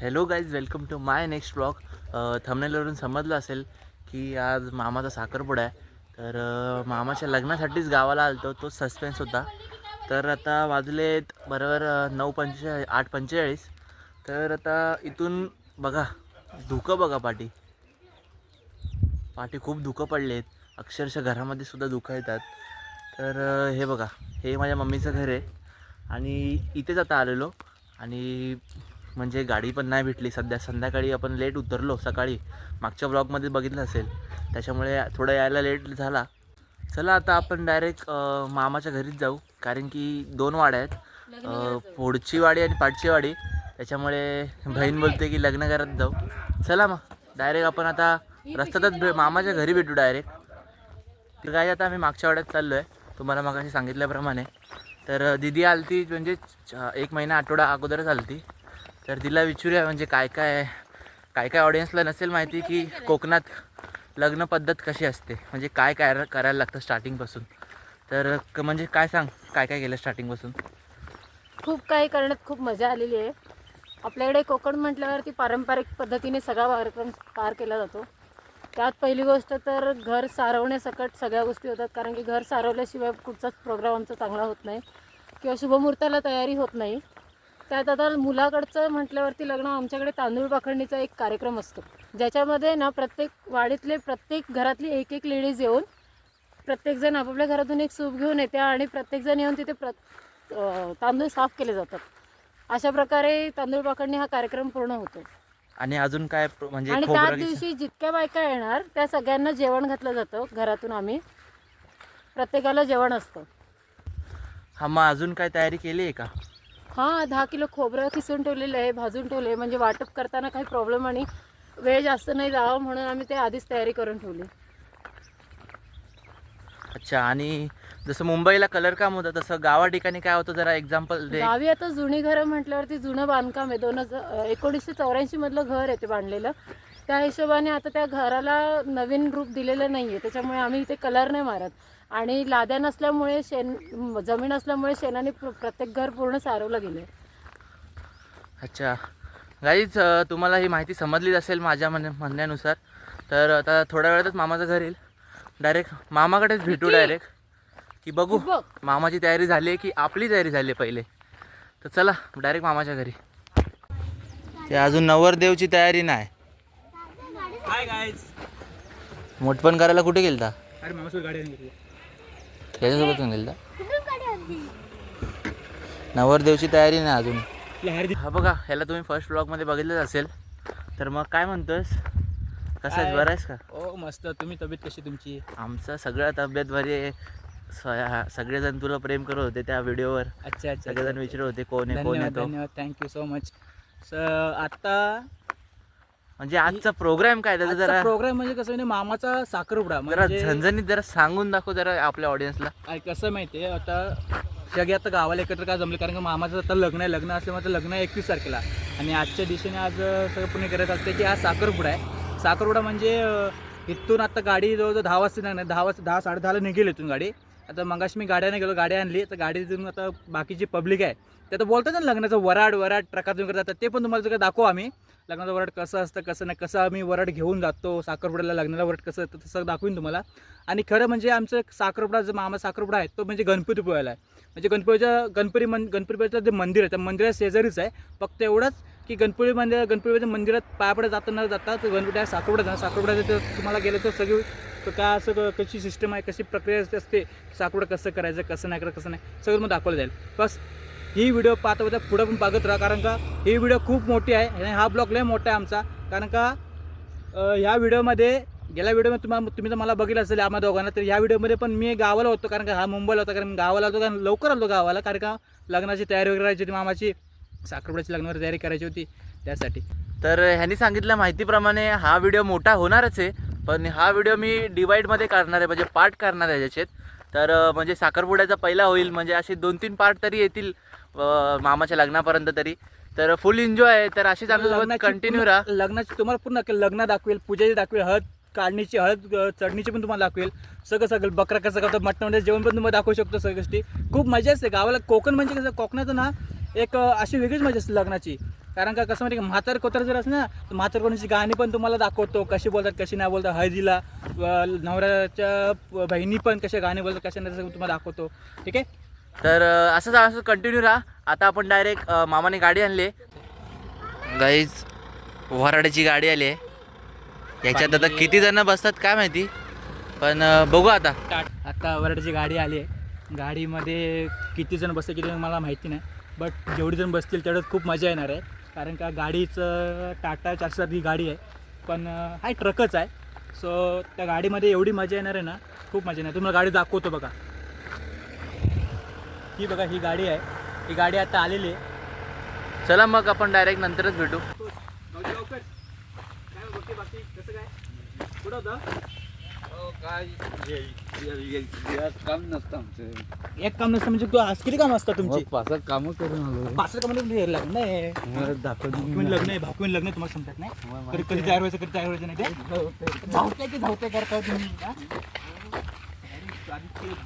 Hello guys welcome to my next blog थंबनेलवरून समजलं असेल की आज मामाचा साखरपुडा आहे. तर मामाच्या लग्नासाठीच गावाला आलतो तो सस्पेन्स होता. तर आता वाजलेत बरोबर नऊ पंचे आठ पंचेचाळीस. तर आता इथून बघा धुकं बघा पाठी पाठी खूप धुकं पडले आहेत अक्षरशः घरामध्ये सुद्धा धुकं येतात. तर हे बघा हे माझ्या मम्मीचं घर आहे. आणि इथेच आता आलेलो. आणि म्हणजे गाडी पण नाही भेटली. सध्या संध्याकाळी आपण लेट उतरलो सकाळी. मागच्या ब्लॉगमध्ये बघितलं असेल. त्याच्यामुळे थोडं यायला लेट झाला. चला आता आपण डायरेक्ट मामाच्या घरीच जाऊ. कारण की दोन वाड्या आहेत. पुढची वाडी आणि पाठची वाडी. त्याच्यामुळे बहीण बोलते की लग्न करत जाऊ. चला मग. डायरेक्ट आपण आता रस्त्यातच भे मामाच्या घरी भेटू डायरेक्ट तर काय आता आम्ही मागच्या वाड्यात चाललो आहे तुम्हाला मगाशी सांगितल्याप्रमाणे. तर दिदी आलती म्हणजे एक महिना आठवडा अगोदरच आलती. तर तिला विचारूया म्हणजे काय काय काय काय ऑडियन्सला नसेल माहिती की कोकणात लग्न पद्धत कशी असते? म्हणजे काय काय करायला लागतं स्टार्टिंगपासून तर क- म्हणजे काय सांग? काय काय केलं स्टार्टिंगपासून खूप काही करण्यात खूप मजा आलेली आहे. आपल्याकडे कोकण म्हटल्यावरती पारंपरिक पद्धतीने सगळा कार्यक्रम पार केला जातो. त्यात पहिली गोष्ट तर घर सारवण्यासकट सगळ्या गोष्टी होतात कारण की घर सारवल्याशिवाय कुठचाच प्रोग्राम आमचा चांगला होत नाही. किंवा शुभमुहूर्ताला तयारी होत नाही. त्यात आता मुलाकडचं म्हटल्यावरती लग्न आमच्याकडे तांदूळ पाखडणीचा एक कार्यक्रम असतो. ज्याच्यामध्ये ना प्रत्येक वाडीतले प्रत्येक घरातली एक एक लेडीज येऊन प्रत्येकजण आपापल्या घरातून एक सूप घेऊन येते आणि प्रत्येकजण येऊन तिथे प्र तांदूळ साफ केले जातात. अशा प्रकारे तांदूळ पाकडणे हा कार्यक्रम पूर्ण होतो. आणि अजून काय म्हणजे आणि त्याच खोबरं दिवशी जितक्या बायका येणार त्या सगळ्यांना जेवण घातलं जातं. घरातून आम्ही प्रत्येकाला जेवण असतं. हा मग अजून काय तयारी केली आहे का? हां दहा किलो खोबरं किसून ठेवलेलं आहे भाजून ठेवले म्हणजे वाटप करताना काही प्रॉब्लेम आणि वेळ जास्त नाही जावा म्हणून आम्ही ते आधीच तयारी करून ठेवली. अच्छा आणि जसं मुंबईला कलर काम होतं तसं गावा ठिकाणी काय होतं? जरा एक्झाम्पल दे. गावी आता जुनी घरं म्हटल्यावरती जुनं बांधकाम आहे. दोन हजार एकोणीसशे चौऱ्याऐंशी मधलं घर आहे ते बांधलेलं. त्या हिशोबाने आता त्या घराला नवीन रूप दिलेलं नाही आहे त्याच्यामुळे आम्ही इथे कलर नाही मारत. आणि लाद्या नसल्यामुळे शेण जमीन असल्यामुळे शेणाने प्र- प्रत्येक घर पूर्ण सारवलं गेलं अच्छा. गाईच तुम्हाला ही माहिती समजलीच असेल माझ्या म्हण म्हणण्यानुसार. तर आता थोड्या वेळातच मामाचं घर येईल. डायरेक्ट मामाकडेच भेटू? डायरेक्ट की बघू. मामाची तयारी झाली आहे की आपली तयारी झाली आहे पहिले. तर चला डायरेक्ट मामाच्या घरी. ते अजून नवरदेवची तयारी नाही. मोठपण करायला कुठे गेलता? अरे त्याच्यासोबत गेलता नवरदेवची तयारी नाही अजून. हा बघा ह्याला तुम्ही फर्स्ट ब्लॉगमध्ये बघितलंच असेल. तर मग काय म्हणतोस? कसं आहे बरं आहेस का? ओ मस्त. तुम्ही तब्येत कशी तुमची? आमचं सगळं तब्येत बरी आहे. सगळेजण तुला प्रेम करत होते त्या व्हिडिओवर. अच्छा अच्छा सगळेजण विचारत होते कोण आहे कोण धन्यवाद थँक्यू सो मच स आता म्हणजे आजचा प्रोग्राम काय त्याचा जरा प्रोग्राम म्हणजे कसं म्हणजे मामाचा साखरपुडा जरा म्हणजे झणझणीत जरा सांगून दाखव जरा आपल्या ऑडियन्सला काय कसं माहिती आहे आता सगळे आता गावाला एकत्र का जमले? कारण का मामाचं आता लग्न आहे लग्न असल्यामुळे आता लग्न आहे एकवीस तारखेला. आणि आजच्या दिशेने आज सगळं पुणे करत असते की आज साखरपुडा आहे. साखरपुडा म्हणजे इथून आता गाडी जवळजवळ दहा वाजता निघणार दहा वाजता दहा साडे दहाला निघेल इथून गाडी. आता मगाशी मी गाड्याने गेलो गाडी आणली. तर गाडीतून आता बाकीची पब्लिक आहे. ते आता बोलतात ना लग्नाचं वराड वराड ट्रकातून करतात. ते पण तुम्हाला सगळं दाखवू आम्ही. लग्नाचं वरड कसं असतं कसं नाही कसं आम्ही वरड घेऊन जातो साखरपुड्याला लग्नाला वरड कसं असतं तसं दाखवीन तुम्हाला. आणि खरं म्हणजे आमचं साखरपुडा जो मामा साखरपुडा आहे तो म्हणजे गणपतीपुळ्याला आहे. म्हणजे गणपतीच्या गणपती मन गणपतीपुळ्याचं जे मंदिर आहे त्या मंदिरात शेजारीच आहे. फक्त एवढंच की गणपती मंदिर गणपतीच्या मंदिरात पायापडे जाता न जाता गणपती आहे साखरपुडा जाणार साखरपुड्याचं तुम्हाला गेलं तर सगळी तर काय असं क- कशी सिस्टम आहे कशी प्रक्रिया असते- असते साखरपुडा कसं करायचं कसं नाही करायचं कसं नाही सगळं मग दाखवलं जाईल. बस ही व्हिडिओ पाहता होता पुढं पण बघत राहा कारण का ही व्हिडिओ खूप मोठी आहे आणि हा ब्लॉग लय मोठा आहे आमचा. कारण का ह्या व्हिडिओमध्ये गेल्या व्हिडिओमध्ये तुम्हाला तुम्ही तर मला बघितलं असेल आम्हा दोघांना तर ह्या व्हिडिओमध्ये पण मी गावाला होतो कारण का हा मुंबईला होता कारण गावाला होतो कारण लवकर आलो गावाला कारण का लग्नाची तयारी वगैरे करायची होती मामाची साखरपुड्याची लग्नावर तयारी करायची होती त्यासाठी. तर ह्यांनी सांगितल्या माहितीप्रमाणे हा व्हिडिओ मोठा होणारच आहे पण हा व्हिडिओ मी डिवाईडमध्ये करणार आहे म्हणजे पार्ट करणार आहे ज्याच्यात तर म्हणजे साखरपुड्याचा पहिला होईल म्हणजे असे दोन तीन पार्ट तरी येतील मामाच्या लग्नापर्यंत तरी. तर फुल एन्जॉय आहे. तर अशीच लग्नाची कंटिन्यू राहा. लग्नाची तुम्हाला पूर्ण लग्न दाखवेल पूजेची दाखवेल हळद काढणीची हळद चढणीची पण तुम्हाला दाखवेल. सगळं सगळं बकरा कसं करतं मटणामध्ये जेवण पण तुम्हाला दाखवू शकतो सगळ्या गोष्टी. खूप मजा असते गावाला कोकण म्हणजे कसं कोकणाचं ना एक अशी वेगळीच मजा असते लग्नाची. कारण का कसं माहिती म्हातार कोतर जर असं ना तर म्हातार कोणाची गाणी पण तुम्हाला दाखवतो. कशी बोलतात कशी नाही बोलतात हळदीला नवऱ्याच्या बहिणी पण कशा गाणी बोलतात कशा नाही तुम्हाला दाखवतो. ठीक आहे? तर अ, असंच असं कंटिन्यू राहा. आता आपण डायरेक्ट मामाने गाडी आणली गाईज वराड्याची गाडी आली आहे. याच्यात आता किती जण बसतात काय माहिती? पण बघू आता. आता वरडची गाडी आली आहे. गाडीमध्ये किती जण बसते किती मला माहिती नाही. बट जेवढी जण बसतील तेवढ्यात खूप मजा येणार आहे. कारण का गाडीचं टाटा चारशे ही गाडी आहे. पण हा ट्रकच आहे. सो त्या गाडीमध्ये एवढी मजा येणार आहे ना खूप मजा येणार. तुम्हाला गाडी दाखवतो बघा. ही बघा ही गाडी आहे. ही गाडी आता आलेली आहे. चला मग आपण डायरेक्ट नंतरच भेटू. काम नसतं आमचं. एक काम नसतं म्हणजे तू आज किती काम असतं तुमची? पाच कामं करून आलो. पाच कामामध्ये लग्न आहे. भाकून लग्न आहे भाकून लग्न आहे, तुम्हाला समजत नाही. कधी कधी तयार व्हायचं कधी तयार व्हायचं नाही ते. धावते की धावते करता तुम्ही? हा?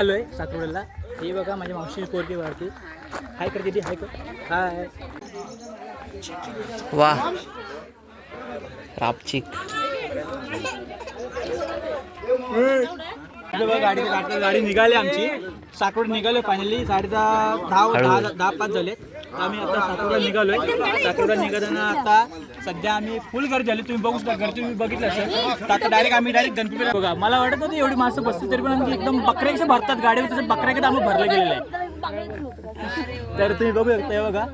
आलोय सातवड्याला हे बघा माझ्या मावशी पोरगी वाढते. हाय करते ती हाय कर. हाय वा. रापचिक. बघा गाडी निघाली आमची. सातवड निघालोय फायनली साडे दहा दहा दहा दहा पाच झाले तर आम्ही आता सातवडा निघालोय. सातवडा निघाताना आता सध्या आम्ही फुल गर्दी झाली. तुम्ही बघू शकता गर्दी तुम्ही बघितलं असेल. तर आता डायरेक्ट आम्ही डायरेक्ट गणपती बघा मला वाटत होतं एवढी माणसं बसतील तरी पण आम्ही एकदम बकऱ्याचे भरतात गाडीवर तसं बकऱ्याकडे आम्ही भरलं गेलेलं आहे. तर तुम्ही बघू शकता बघा.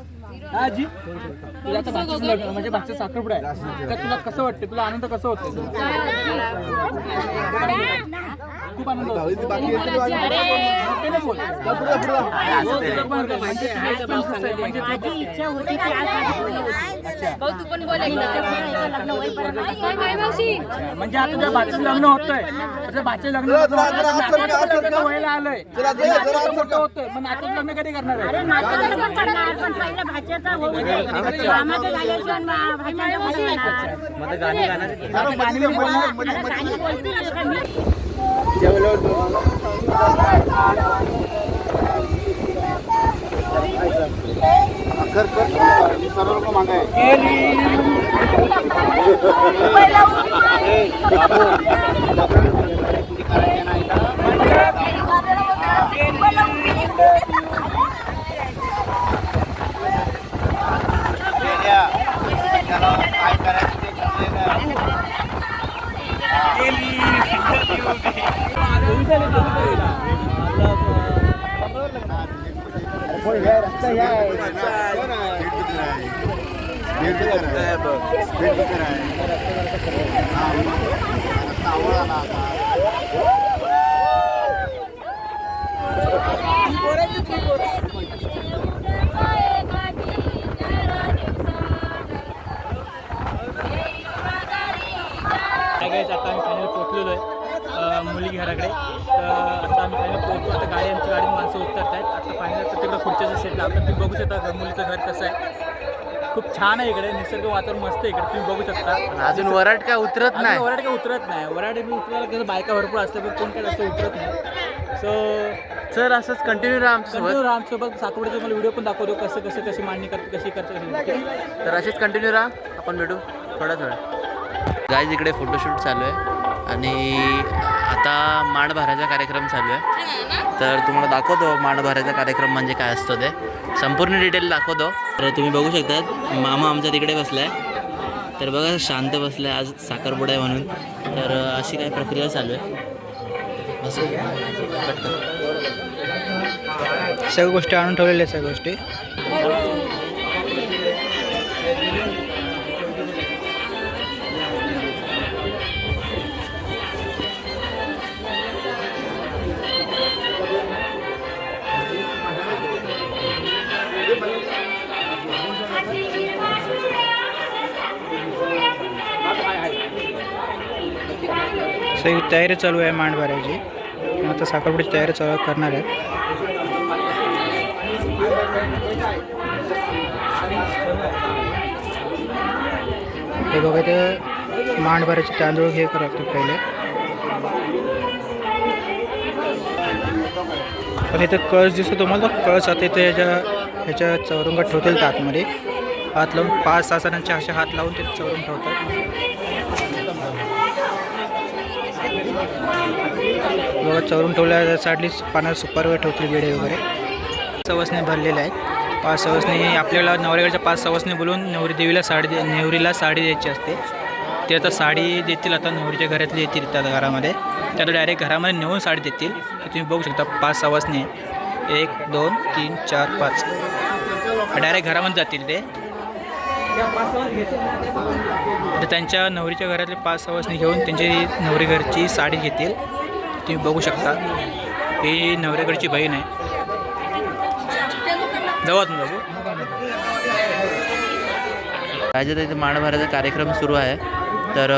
हा जी तुला आता भाचीचं लग्न म्हणजे भाचीचा साखरपुडा आहे. तर तुला कसं वाटतं तुला आनंद कसं होतं खूप आनंद. माझी इच्छा होती की आज. भाऊ तू पण बोल. लग्न होईपर्यंत? म्हणजे आता तुझ्या भाचीचं लग्न होतंय तुझ्या भाचीचं लग्न व्हायला आलंय होतोय मग लग्न कधी करणार आहे नातूचं पण करणार, पण पहिलं भाच्याचं होऊ दे. मामाचं झाल्याशिवाय भाच्याचं होणार? मग गाणी गाणी बिणी बोलणार? आता गाणी बोलतील आता मी. पोहोचलेलो आहे मुली घराकडे. तर आता आम्ही फायनल पोहोचतो आता गाडी आमची गाडी माणसं उतरत आहेत आता फायनल आता तिकडं पुढच्या सेट लावतात तुम्ही बघू शकता मुलीचं घर कसं आहे. खूप छान आहे इकडे. निसर्ग वातावरण मस्त आहे इकडे. तुम्ही बघू शकता. अजून वराट काय उतरत नाही. वराड काय उतरत नाही. वराड बी उतरायला कसं बायका भरपूर असतात पण कोण काय जास्त उतरत नाही. सो सर असंच कंटिन्यू राहा आमच्यासोबत. आमच्यासोबत. सातवड्याचं मला व्हिडिओ पण दाखवतो कसं कसं कशी मांडणी करते कशी करते आहे? तर असेच कंटिन्यू राहा. आपण भेटू थोड्या थोड्या गाईज इकडे फोटोशूट चालू आहे. आणि आता मांड भरायचा कार्यक्रम चालू आहे. तर तुम्हाला दाखवतो मांड भरायचा कार्यक्रम म्हणजे काय असतो ते. संपूर्ण डिटेल दाखवतो. तर तुम्ही बघू शकतात मामा आमचा तिकडे बसला आहे तर बघा शांत बसला आहे आज साखरपुडा आहे म्हणून. तर अशी काही प्रक्रिया चालू आहे. असं. सगळ्या गोष्टी आणून ठेवलेल्या आहेत सगळ्या गोष्टी. सगळी तयारी चालू आहे मांड भरायची आता साखरपुडीची तयारी चालू करणार आहे. हे बघा ते मांड भरायचे तांदूळ हे करत पहिले. पण इथं कळस दिसतो तुम्हाला कळस आता इथे याच्या ह्याच्या चौरंगात ठेवतील त्या आतमध्ये हात लावून पाच सहा जणांच्या असे हात लावून ते चौरंग ठेवतात. बघा चवरून ठेवल्या साडली पाण्यात सुपारवर ठेवतील वेडे वगैरे. सवसने भरलेले आहेत. पाच सवसने आपल्याला नवऱ्याकडच्या पाच सवसने बोलून नवरी देवीला साडी दे नवरीला साडी द्यायची असते. ते आता साडी देतील आता नवरीच्या घरातली येतील त्या घरामध्ये. त्याला आता डायरेक्ट घरामध्ये नेऊन साडी देतील. तुम्ही बघू शकता पाच सवसने एक दोन तीन चार पाच. डायरेक्ट घरामध्ये जातील ते. तर त्यांच्या नवरीच्या घरातले पाच सवासनी घेऊन त्यांची नवरी घरची साडी घेतील. तुम्ही बघू शकता. ही नवऱ्याकडची बहीण आहे. जाऊ तुम्ही बघू राज्यात इथे माणभराचा कार्यक्रम सुरू आहे. तर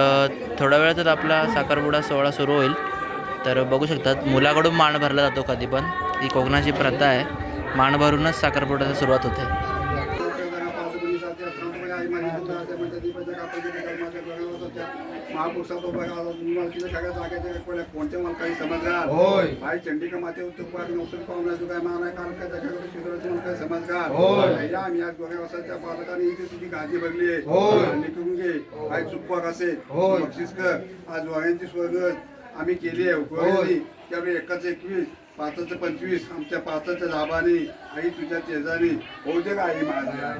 थोड्या वेळातच आपला साखरपुडा सोहळा सुरू होईल. तर बघू शकतात मुलाकडून माण भरला जातो कधी पण. ही कोकणाची प्रथा आहे. माण भरूनच साखरपुड्याची सुरुवात होते. कोणत्या मला काही समजणार होय. आई चंडिका माते उत्तर नवसर पाहुण्याचं काय मान आहे कारण काय त्याच्याकडे शिकवण्याचं मला काय समजणार होय आम्ही आज दोघे वर्षाच्या पालकाने इथे तुझी गादी भरली आहे निघून घे. काय चुकवाक असेल बक्षीस कर. आज दोघांची स्वर्ग आम्ही केली आहे. त्यावेळी एकाच एकवीस पाचाचं पंचवीस आमच्या पाचाच्या लाभाने आई तुझ्या तेजाने होऊ दे का आई माझ्या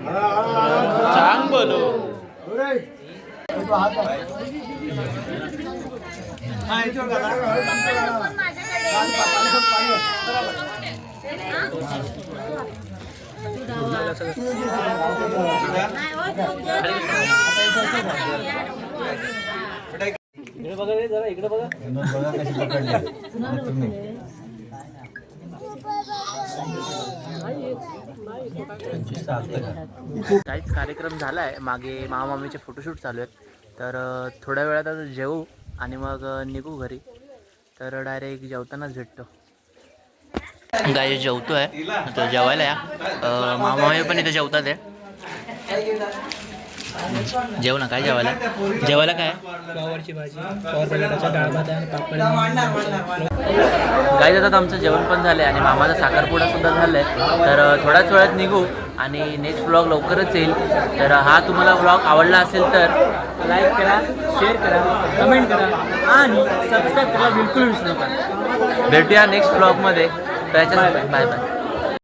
इकडे बघा जरा इकडे बघा काहीच कार्यक्रम झाला आहे मागे मामामीचे फोटोशूट चालू आहेत. तर थोड्या वेळात आता जेवू आणि मग निघू घरी. तर डायरेक्ट जेवतानाच भेटतो. गाय जेवतो आहे आता जेवायला या. मामा पण इथे जेवतात आहे जेव ना काय जेवायला? जेवायला काय? फ्लॉवरची भाजी फ्लॉवर बटाट्याचा डाळ भात आणि पापड. गाई जातात आमचं जेवण पण झालं आणि मामाचा साखरपुडा सुद्धा झाला आहे तर थोड्याच वेळात निघू आणि नेक्स्ट व्लॉग लवकरच येईल. तर हा तुम्हाला व्लॉग आवडला असेल तर लाईक करा शेअर करा कमेंट करा आणि सबस्क्राईब करायला बिलकुल विसरू नका. भेटूया नेक्स्ट व्लॉगमध्ये त्याच्यात बाय बाय